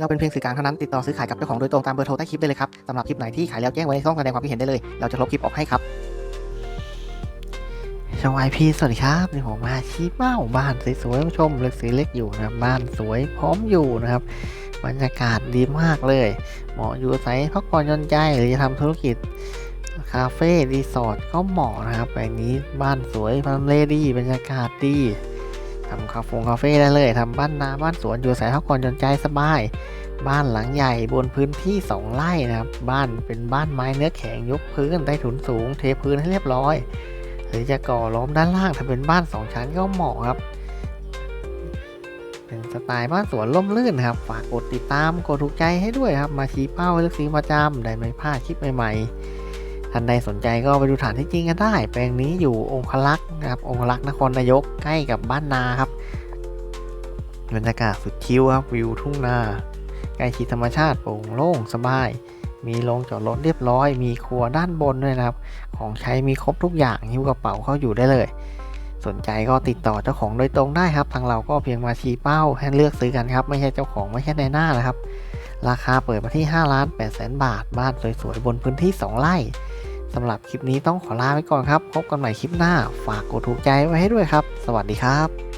เราเป็นเพียงสื่อกลางเท่านั้นติดต่อซื้อขายกับเจ้าของโดยตรงตามเบอร์โทรใต้คลิปได้เลยครับสำหรับคลิปไหนที่ขายแล้วแจ้งไว้ในช่องแสดงความคิดเห็นได้เลย เราจะลบคลิปออกให้ครับชวายพีสวัสดีครับนี่ผมมาชี้เป้าบ้านสวยๆผู้ชมเล็กสีเล็กอยู่นะครับบ้านสวยพร้อมอยู่นะครับบรรยากาศดีมากเลย เหมาะอยู่อาศัยพักผ่อนย่อนใจหรือจะทำธุรกิจคาเฟ่รีสอร์ทก็เหมาะนะครับแปลงนี้บ้านสวยทำเลดีบรรยากาศดี ทำคาเฟ่คาเฟ่ได้เลยทำบ้านนาบ้านสวนอยู่อายพักผ่อนหย่อนใจสบาย บ้านหลังใหญ่บนพื้นที่ 2 ไร่นะครับ บ้านเป็นบ้านไม้เนื้อแข็งยกพื้นใต้ถุนสูง เทพื้นให้เรียบร้อย หรือจะก่อล้อมด้านล่างถ้าเป็นบ้าน 2 ชั้นก็เหมาะครับเป็นสไตล์บ้านสวนร่มรื่นครับ ฝากกดติดตามกดถูกใจให้ด้วยครับ มาชี้เป้าเลือกซื้อประจำได้ไม่พลาดคลิปใหม่ๆ ท่านใดสนใจก็ไปดูฐานที่จริงกันได้ แปลงนี้อยู่องคลักษ์นะครับองคลักษ์นครนายกใกล้กับบ้านนาครับบรรยากาศสุดชิลครับวิวทุ่งนาใกล้ชิดธรรมชาติโปร่งโล่งสบาย มีโรงจอดรถเรียบร้อย มีครัวด้านบนด้วยนะครับ ของใช้มีครบทุกอย่างหิ้วกระเป๋าเข้าอยู่ได้เลย สนใจก็ติดต่อเจ้าของโดยตรงได้ครับ ทางเราก็เพียงมาชี้เป้าให้เลือกซื้อกันครับ ไม่ใช่เจ้าของไม่ใช่ในหน้านะครับ ราคาเปิดมาที่5ล้าน8แสนบาท บ้านสวยๆบนพื้นที่ 2 ไร่ สำหรับคลิปนี้ต้องขอลาไปก่อนครับ พบกันใหม่คลิปหน้า ฝากกดถูกใจไว้ให้ด้วยครับ สวัสดีครับ